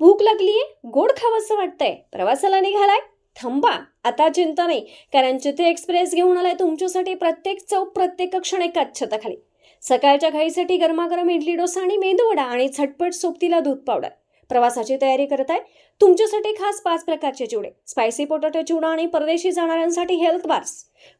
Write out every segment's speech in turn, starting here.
भूक लागलीये? गोड खावंसं वाटतंय. प्रवासाला निघालाय? थांबा. आता चिंता नाही. कारण जिथे एक्सप्रेस घेऊन आलाय तुमच्यासाठी प्रत्येक चौक प्रत्येक क्षण एकाच छताखाली. सकाळच्या घाईसाठी गरमागरम इडली डोसा आणि मेदूवडा आणि झटपट सोबतीला दूध पावडर प्रवासाची तयारी करत आहे. तुमच्यासाठी खास पाच प्रकारचे चिवडे. स्पायसी पोटॅटो चिवडा आणि परदेशी जाणाऱ्यांसाठी हेल्थ बार्स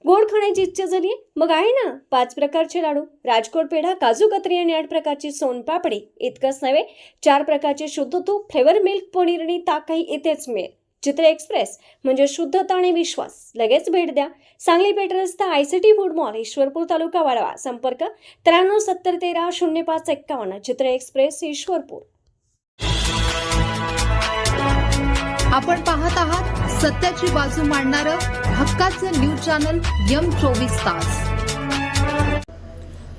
गोड खाण्याची इच्छा झाली मग आहे ना पाच प्रकारचे लाडू. राजकोट पेढा काजू कतरी आणि आठ प्रकारची सोनपापडी इतकंच नव्हे चार प्रकारचे शुद्ध तूप फ्लेवर मिल्क पनीर आणि ताकही इथेच मिळेल. चित्र एक्सप्रेस म्हणजे शुद्धता आणि विश्वास. लगेच भेट द्या. सांगली पेठ रस्ता T food mall Ishwarpur taluka Walwa. संपर्क त्र्याण्णव सत्तर तेरा शून्य पाच एक्कावन्न. चित्र एक्सप्रेस ईश्वरपूर. आपण पाहत आहात सत्याची बाजू मांडणारं हक्काचं न्यूज चॅनल यम चोवीस तास.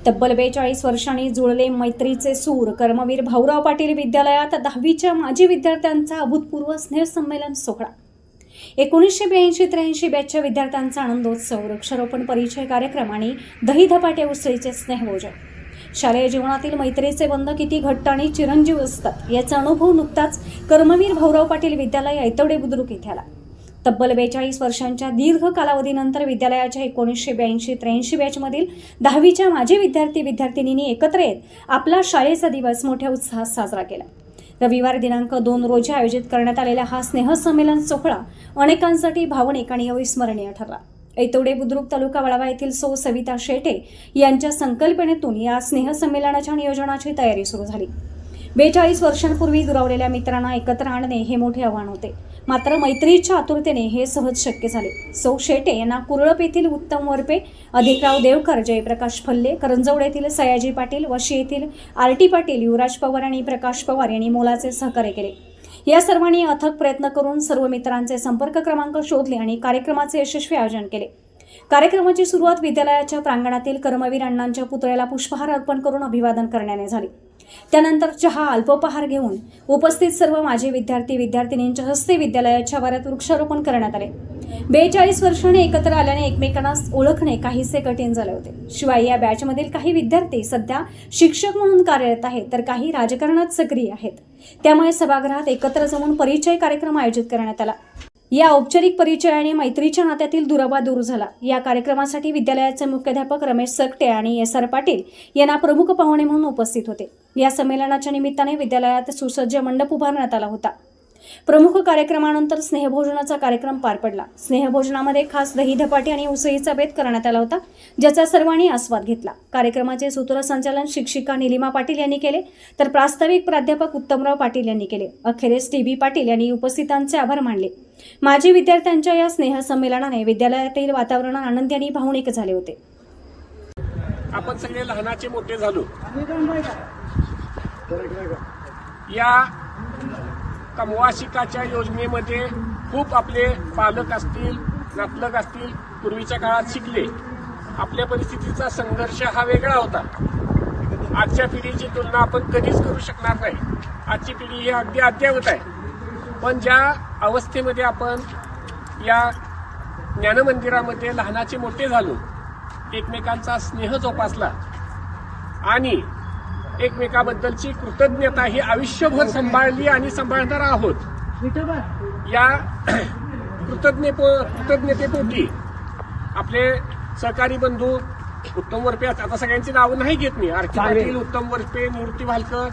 तब्बल बेचाळीस वर्षांनी जुळले मैत्रीचे सूर. कर्मवीर भाऊराव पाटील विद्यालयात दहावीच्या माजी विद्यार्थ्यांचा अभूतपूर्व स्नेहसंमेलन सोहळा. एकोणीसशे ब्याऐंशी त्र्याऐंशी बॅचच्या विद्यार्थ्यांचा आनंदोत्सव वृक्षारोपण परिचय कार्यक्रम आणि दही धपाटे उसळीचे स्नेहभोजन. शालेय जीवनातील मैत्रीचे बंध किती घट्ट आणि चिरंजीव असतात याचा अनुभव नुकताच कर्मवीर भाऊराव पाटील विद्यालय ऐतवडे बुद्रुक इथे आला. तब्बल बेचाळीस वर्षांच्या दीर्घ कालावधीनंतर विद्यालयाच्या एकोणीसशे ब्याऐंशी त्र्याऐंशी बॅचमधील दहावीच्या माजी विद्यार्थी विद्यार्थिनींनी एकत्र येत आपला शाळेचा दिवस मोठ्या उत्साहात साजरा केला. रविवार दिनांक दोन रोजी आयोजित करण्यात आलेला हा स्नेहसंमेलन सोहळा अनेकांसाठी भावनिक आणि अविस्मरणीय ठरला. ऐतोडे बुद्रुक तालुका वळवा येथील सौ सविता शेटे यांच्या संकल्पनेतून या स्नेहसंमेलनाच्या नियोजनाची तयारी सुरू झाली. बेचाळीस वर्षांपूर्वी दुरावलेल्या मित्रांना एकत्र आणणे हे मोठे आव्हान होते. मात्र मैत्रीच्या आतुरतेने हे सहज शक्य झाले. सौ शेटे यांना कुरळप येथील उत्तम वरपे अधिकराव देवकर जयप्रकाश फल्ले करंजवड येथील सयाजी पाटील वशी येथील आर टी पाटील युवराज पवार आणि प्रकाश पवार यांनी मोलाचे सहकार्य केले. या सर्वांनी अथक प्रयत्न करून सर्व मित्रांचे संपर्क क्रमांक शोधले आणि कार्यक्रमाचे यशस्वी आयोजन केले. कार्यक्रमाची सुरुवात विद्यालयाच्या प्रांगणातील कर्मवीर अण्णांच्या पुतळ्याला पुष्पहार अर्पण करून अभिवादन करण्याने झाले. त्यानंतर चहा अल्पोपहार घेऊन उपस्थित सर्व माजी विद्यार्थी विद्यार्थिनींच्या हस्ते विद्यालयाच्या वाऱ्यात वृक्षारोपण करण्यात आले. बेचाळीस वर्षाने एकत्र आल्याने एकमेकांना ओळखणे काहीसे कठीण झाले होते. शिवाय या बॅचमधील काही विद्यार्थी सध्या शिक्षक म्हणून कार्यरत आहेत तर काही राजकारणात सक्रिय आहेत. त्यामुळे सभागृहात एकत्र जमून परिचय कार्यक्रम आयोजित करण्यात आला. या औपचारिक परिचयाने मैत्रीच्या नात्यातील दुरावा दूर झाला. या कार्यक्रमासाठी विद्यालयाचे मुख्याध्यापक रमेश सकटे आणि एस आर पाटील यांना प्रमुख पाहुणे म्हणून उपस्थित होते. या संमेलनाच्या निमित्ताने विद्यालयात सुसज्ज मंडप उभारण्यात आला होता. प्रमुख कार्यक्रमानंतर स्नेहभोजनाचा कार्यक्रम पार पडला. स्नेहभोजनामध्ये खास दही धपाटी आणि उसळीचा बेत करण्यात आला होता ज्याचा सर्वांनी आस्वाद घेतला. कार्यक्रमाचे सूत्रसंचालन शिक्षिका निलिमा पाटील यांनी केले तर प्रास्ताविक प्राध्यापक उत्तमराव पाटील यांनी केले. अखेरीस टी बी पाटील यांनी उपस्थितांचे आभार मानले. माजी विद्यार्थ्यांच्या या स्नेहसंमेलनाने विद्यालयातील वातावरण आनंदी आणि भावनिक झाले होते. आपण सगळे लहानाचे मोठे झालो. या कमवा शिकाच्या योजनेमध्ये खूप आपले पालक असतील नातलग असतील पूर्वीच्या काळात शिकले. आपल्या परिस्थितीचा संघर्ष हा वेगळा होता. आजच्या पिढीची तुलना आपण कधीच करू शकणार नाही. आजची पिढी ही अगदी अद्ययावत आहे. पण ज्या अवस्थेमध्ये आपण या ज्ञानमंदिरामध्ये लहानाचे मोठे झालो एकमेकांचा स्नेह जोपासला आणि एकमेकाबद्दलची कृतज्ञता ही आयुष्यभर सांभाळली आणि सांभाळणार आहोत. या कृतज्ञ कृतज्ञतेपोटी आपले सहकारी बंधू उत्तम वरपे आता सगळ्यांची नावं नाही घेत मी. आरती पाटील उत्तम वरपे निवृत्ती भालकर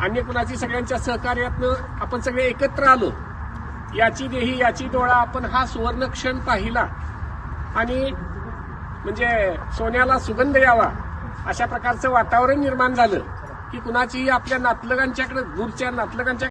अन्य कुणाची सगळ्यांच्या सहकार्यातनं आपण सगळे एकत्र आलो. याची देही याची डोळा आपण हा सुवर्ण क्षण पाहिला. आणि म्हणजे सोन्याला सुगंध यावा. अशा प्रकारचं वातावरण निर्माण झालं की कुणाचीही आपल्या नातलगांच्याकडे दूरच्या नातलगांच्या